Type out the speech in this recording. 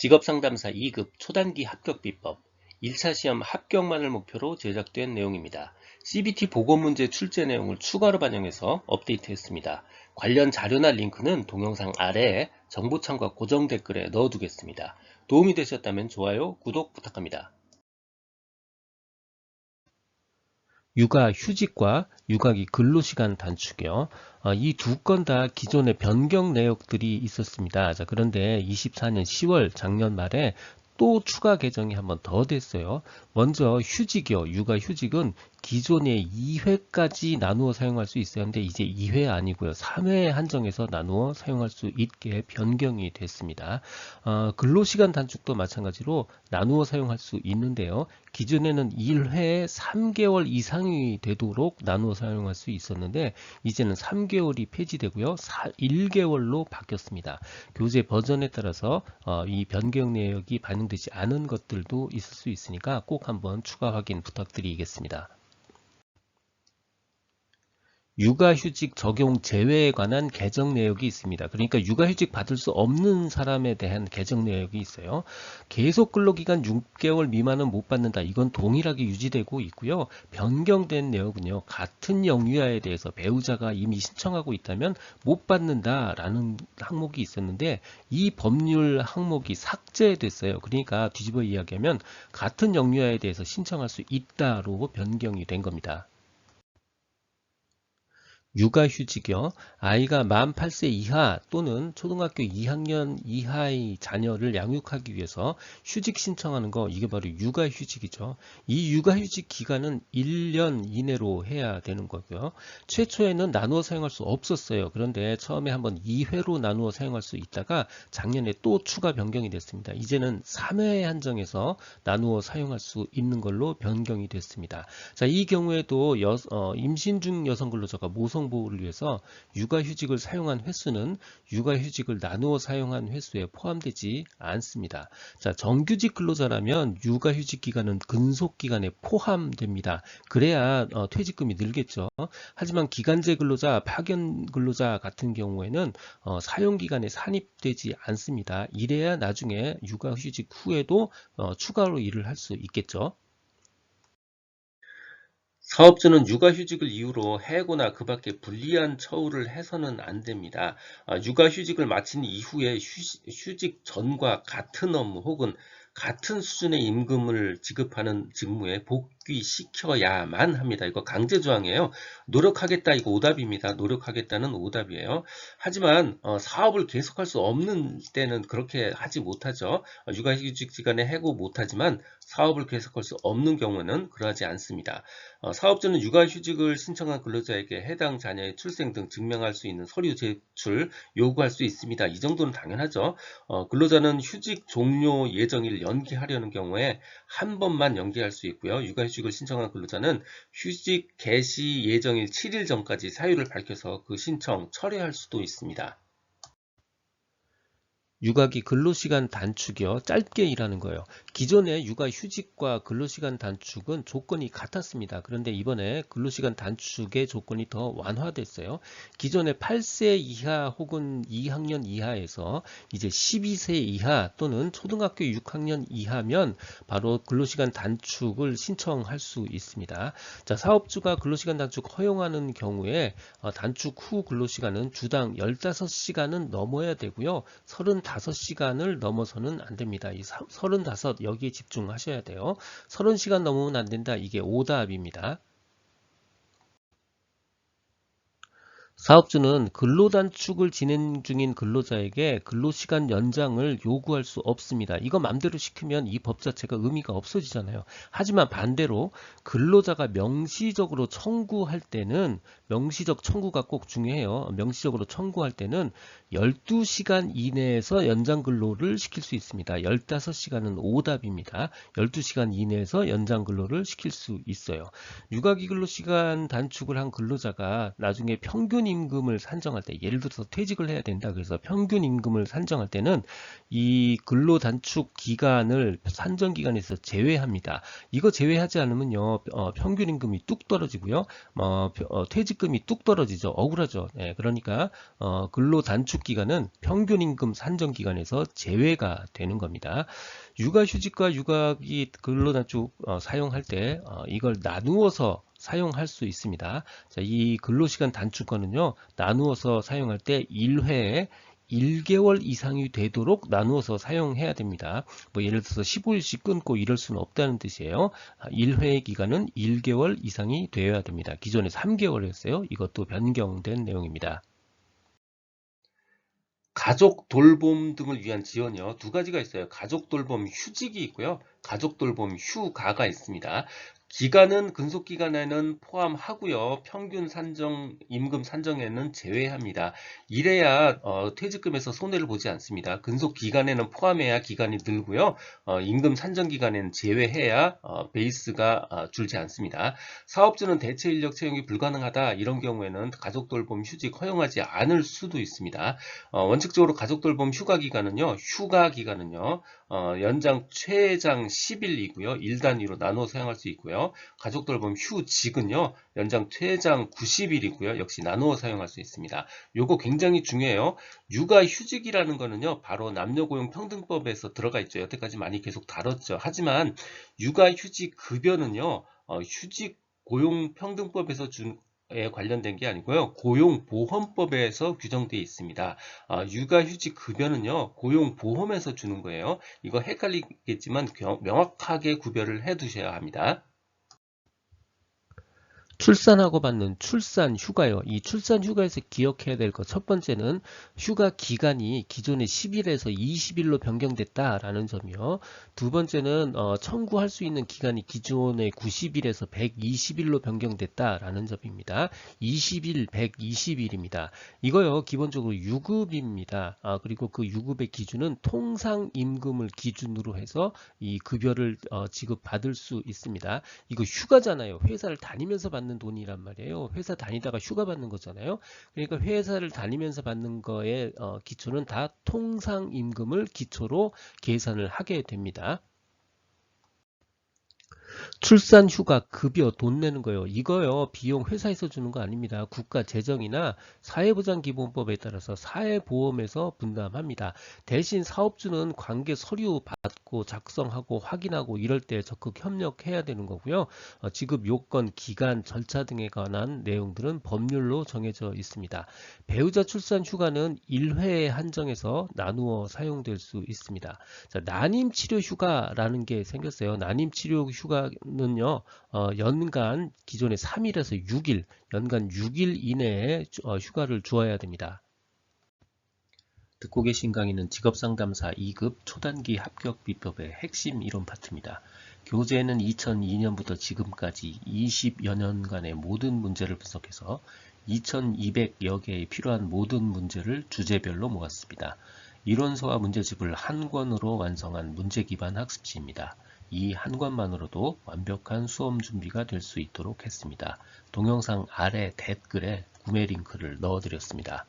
직업상담사 2급 초단기 합격 비법 1차 시험 합격만을 목표로 제작된 내용입니다. CBT 보고문제 출제 내용을 추가로 반영해서 업데이트했습니다. 관련 자료나 링크는 동영상 아래에 정보창과 고정 댓글에 넣어두겠습니다. 도움이 되셨다면 좋아요, 구독 부탁합니다. 육아 휴직과 육아기 근로시간 단축이요. 어, 이두 건 다 기존의 변경 내역들이 있었습니다. 자, 그런데 24년 10월 작년 말에 또 추가 개정이 한 번 더 됐어요. 먼저 휴직이요. 육아 휴직은 기존의 2회까지 나누어 사용할 수 있었는데 이제 2회 아니고요. 3회 한정해서 나누어 사용할 수 있게 변경이 됐습니다. 어, 근로시간 단축도 마찬가지로 나누어 사용할 수 있는데요. 기존에는 1회에 3개월 이상이 되도록 나누어 사용할 수 있었는데 이제는 3개월이 폐지되고요. 4, 1개월로 바뀌었습니다. 교재 버전에 따라서 어, 이 변경 내역이 반영되지 않은 것들도 있을 수 있으니까 꼭 한번 추가 확인 부탁드리겠습니다. 육아휴직 적용 제외에 관한 개정 내역이 있습니다. 그러니까 육아휴직 받을 수 없는 사람에 대한 개정 내역이 있어요. 계속 근로기간 6개월 미만은 못 받는다. 이건 동일하게 유지되고 있고요. 변경된 내역은요. 같은 영유아에 대해서 배우자가 이미 신청하고 있다면 못 받는다라는 항목이 있었는데 이 법률 항목이 삭제됐어요. 그러니까 뒤집어 이야기하면 같은 영유아에 대해서 신청할 수 있다로 변경이 된 겁니다. 육아휴직이요. 아이가 만 8세 이하 또는 초등학교 2학년 이하의 자녀를 양육하기 위해서 휴직 신청하는 거 이게 바로 육아휴직이죠. 이 육아휴직 기간은 1년 이내로 해야 되는 거고요. 최초에는 나누어 사용할 수 없었어요. 그런데 처음에 한번 2회로 나누어 사용할 수 있다가 작년에 또 추가 변경이 됐습니다. 이제는 3회 한정해서 나누어 사용할 수 있는 걸로 변경이 됐습니다. 자, 이 경우에도 여, 어, 임신 중 여성 근로자가 모성 보호를 위해서 육아휴직을 사용한 횟수는 육아휴직을 나누어 사용한 횟수에 포함되지 않습니다. 자, 정규직 근로자라면 육아휴직 기간은 근속 기간에 포함됩니다. 그래야 어, 퇴직금이 늘겠죠. 하지만 기간제 근로자, 파견 근로자 같은 경우에는 어, 사용 기간에 산입되지 않습니다. 이래야 나중에 육아휴직 후에도 어, 추가로 일을 할 수 있겠죠. 사업주는 육아휴직을 이유로 해고나 그 밖에 불리한 처우를 해서는 안 됩니다. 아, 육아휴직을 마친 이후에 휴직 전과 같은 업무 혹은 같은 수준의 임금을 지급하는 직무에 복 귀시켜야만 합니다. 이거 강제조항이에요. 노력하겠다 이거 오답입니다. 노력하겠다는 오답이에요. 하지만 어, 사업을 계속할 수 없는 때는 그렇게 하지 못하죠. 어, 육아휴직 기간에 해고 못하지만 사업을 계속할 수 없는 경우는 그러하지 않습니다. 어, 사업주는 육아휴직을 신청한 근로자에게 해당 자녀의 출생 등 증명할 수 있는 서류 제출 요구할 수 있습니다. 이 정도는 당연하죠. 어, 근로자는 휴직 종료 예정일 연기하려는 경우에 한 번만 연기할 수 있고요. 육아휴직 을 신청한 근로자는 휴직 개시 예정일 7일 전까지 사유를 밝혀서 그 신청 철회할 수도 있습니다. 육아기 근로시간 단축이요. 짧게 일하는 거예요. 기존의 육아휴직과 근로시간 단축은 조건이 같았습니다. 그런데 이번에 근로시간 단축의 조건이 더 완화됐어요. 기존의 8세 이하 혹은 2학년 이하에서 이제 12세 이하 또는 초등학교 6학년 이하면 바로 근로시간 단축을 신청할 수 있습니다. 자, 사업주가 근로시간 단축 허용하는 경우에 어, 단축 후 근로시간은 주당 15시간은 넘어야 되고요. 35 35시간을 넘어서는 안 됩니다. 이 35 여기에 집중하셔야 돼요. 30시간 넘으면 안 된다. 이게 오답입니다. 사업주는 근로단축을 진행 중인 근로자에게 근로시간 연장을 요구할 수 없습니다. 이거 맘대로 시키면 이 법 자체가 의미가 없어지잖아요. 하지만 반대로 근로자가 명시적으로 청구할 때는 명시적 청구가 꼭 중요해요. 명시적으로 청구할 때는 12시간 이내에서 연장 근로를 시킬 수 있습니다. 15시간은 오답입니다. 12시간 이내에서 연장 근로를 시킬 수 있어요. 육아기 근로 시간 단축을 한 근로자가 나중에 평균 임금을 산정할 때 예를 들어서 퇴직을 해야 된다 그래서 평균 임금을 산정할 때는 이 근로 단축 기간을 산정 기간에서 제외합니다. 이거 제외하지 않으면요 어, 평균 임금이 뚝 떨어지고요 어, 어, 퇴직금이 뚝 떨어지죠 억울하죠. 네, 그러니까 어, 근로 단축 기간은 평균 임금 산정 기간에서 제외가 되는 겁니다. 육아휴직과 육아기 근로단축 어, 사용할 때 어, 이걸 나누어서 사용할 수 있습니다. 자, 이 근로시간 단축권은요, 나누어서 사용할 때 1회에 1개월 이상이 되도록 나누어서 사용해야 됩니다. 뭐 예를 들어서 15일씩 끊고 이럴 수는 없다는 뜻이에요. 1회 기간은 1개월 이상이 되어야 됩니다. 기존에 3개월이었어요. 이것도 변경된 내용입니다. 가족 돌봄 등을 위한 지원이요. 두 가지가 있어요. 가족 돌봄 휴직이 있고요. 가족 돌봄 휴가가 있습니다. 기간은 근속 기간에는 포함하고요. 평균 산정 임금 산정에는 제외합니다. 이래야 어, 퇴직금에서 손해를 보지 않습니다. 근속 기간에는 포함해야 기간이 늘고요. 어, 임금 산정 기간에는 제외해야 어, 베이스가 어, 줄지 않습니다. 사업주는 대체 인력 채용이 불가능하다 이런 경우에는 가족 돌봄 휴직 허용하지 않을 수도 있습니다. 어, 원칙적으로 가족 돌봄 휴가 기간은요. 휴가 기간은요. 어, 연장 최장 10일이고요. 1단위로 나눠 사용할 수 있고요. 가족 돌봄 휴직은요. 연장 최장 90일이고요. 역시 나누어 사용할 수 있습니다. 요거 굉장히 중요해요. 육아 휴직이라는 거는요. 바로 남녀 고용 평등법에서 들어가 있죠. 여태까지 많이 계속 다뤘죠. 하지만 육아 휴직 급여는요. 어, 휴직 고용 평등법에서 준에 관련된 게 아니고요. 고용보험법에서 규정되어 있습니다. 아, 육아휴직 급여는요. 고용보험에서 주는 거예요. 이거 헷갈리겠지만 명확하게 구별을 해 두셔야 합니다. 출산하고 받는 출산 휴가요. 이 출산 휴가에서 기억해야 될 것 첫 번째는 휴가 기간이 기존의 10일에서 20일로 변경됐다라는 점이요. 두 번째는 어, 청구할 수 있는 기간이 기존의 90일에서 120일로 변경됐다라는 점입니다. 20일, 120일입니다. 이거요. 기본적으로 유급입니다. 아, 그리고 그 유급의 기준은 통상 임금을 기준으로 해서 이 급여를 어, 지급받을 수 있습니다. 이거 휴가잖아요. 회사를 다니면서 받는 받는 돈이란 말이에요. 회사 다니다가 휴가 받는 거잖아요. 그러니까 회사를 다니면서 받는 거에 어, 기초는 다 통상 임금을 기초로 계산을 하게 됩니다. 출산 휴가 급여 돈 내는 거요. 이거요. 비용 회사에서 주는 거 아닙니다. 국가 재정이나 사회보장기본법에 따라서 사회보험에서 분담합니다. 대신 사업주는 관계 서류 받고 작성하고 확인하고 이럴 때 적극 협력해야 되는 거고요. 어, 지급 요건, 기간, 절차 등에 관한 내용들은 법률로 정해져 있습니다. 배우자 출산 휴가는 1회에 한정해서 나누어 사용될 수 있습니다. 자, 난임 치료 휴가라는 게 생겼어요. 난임 치료 휴가는요, 어, 연간 기존의 3일에서 6일, 연간 6일 이내에 어, 휴가를 주어야 됩니다. 듣고 계신 강의는 직업상담사 2급 초단기 합격 비법의 핵심 이론 파트입니다. 교재는 2002년부터 지금까지 20여 년간의 모든 문제를 분석해서 2200여 개의 필요한 모든 문제를 주제별로 모았습니다. 이론서와 문제집을 한 권으로 완성한 문제 기반 학습지입니다. 이 한 권만으로도 완벽한 수험 준비가 될 수 있도록 했습니다. 동영상 아래 댓글에 구매 링크를 넣어드렸습니다.